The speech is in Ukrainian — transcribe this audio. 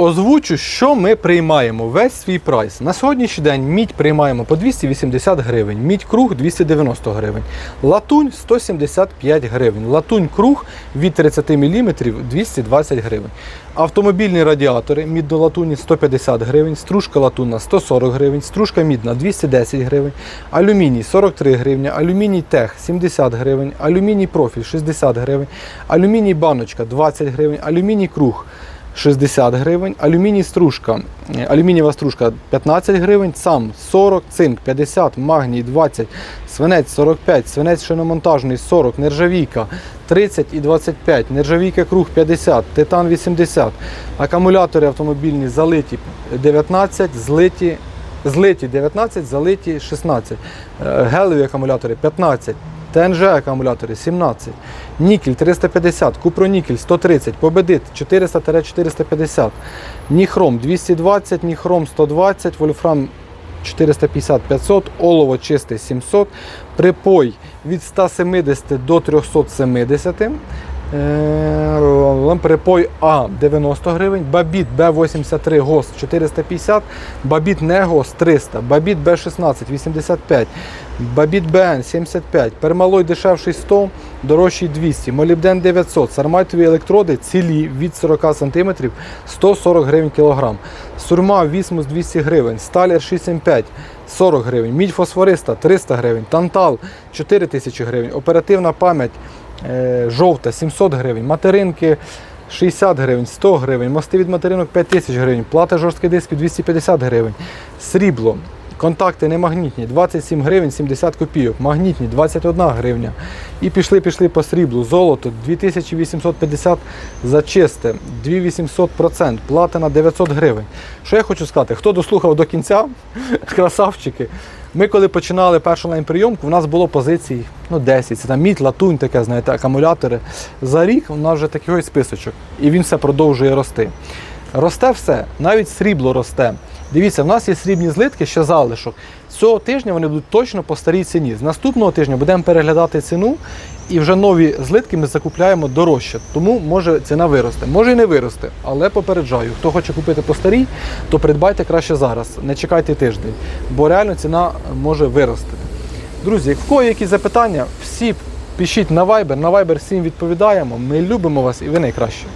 Озвучу, що ми приймаємо весь свій прайс. На сьогоднішній день мідь приймаємо по 280 гривень, мідь круг 290 гривень, латунь 175 гривень, латунь круг від 30 мм 220 гривень. Автомобільні радіатори мідь до латуні 150 гривень, стружка латунна 140 гривень, стружка мідна 210 гривень, алюміній 43 гривні, алюміній тех 70 гривень, алюміній профіль 60 гривень, алюміній баночка 20 гривень, алюміній круг 60 гривень, алюміній стружка, е, алюмінієва стружка 15 гривень, сам 40, цинк 50, магній 20, свинець 45, свинець шиномонтажний 40, нержавійка 30 і 25, нержавійка круг 50, титан 80, акумулятори автомобільні залиті 19, злиті Злиті 19, залиті 16, Е, гелеві акумулятори 15, ТНЖ акумулятори 17, нікель 350, купронікель 130, победит 400-450, ніхром 220, ніхром 120, вольфрам 450-500, олово чисте 700, припой від 170 до 370. Припой А 90 гривень, бабіт Б83 ГОС 450, бабіт не ГОС 300, бабіт Б16 85, бабіт БН 75, пермалой дешевший 100, дорожчий 200, молібден 900, сарматові електроди цілі від 40 см 140 гривень кілограм, сурма вісмус 200 гривень, сталер 675 40 гривень, мідь фосфориста 300 гривень, тантал 4000 гривень, оперативна пам'ять жовта 700 гривень, материнки 60 гривень, 100 гривень, мости від материнок 5000 гривень, плата жорстких дисків 250 гривень, срібло. Контакти немагнітні 27 гривень 70 копійок, магнітні 21 гривня. І пішли, пішли по сріблу. Золото 2850 за чисте, 2800%, платина 900 гривень. Що я хочу сказати, хто дослухав до кінця, красавчики. Ми коли починали першу лайн-прийомку, у нас було позицій ну, 10. Це там мідь, латунь, таке, знаєте, акумулятори. За рік у нас вже такий списочок. І він все продовжує рости. Росте все, навіть срібло росте. Дивіться, в нас є срібні злитки, ще залишок. Цього тижня вони будуть точно по старій ціні. З наступного тижня будемо переглядати ціну, і вже нові злитки ми закупляємо дорожче. Тому може ціна виросте. Може і не виросте, але попереджаю, хто хоче купити по старій, то придбайте краще зараз. Не чекайте тиждень, бо реально ціна може вирости. Друзі, в кого є якісь запитання, всі пишіть на Viber. На Viber всім відповідаємо. Ми любимо вас і ви найкраще.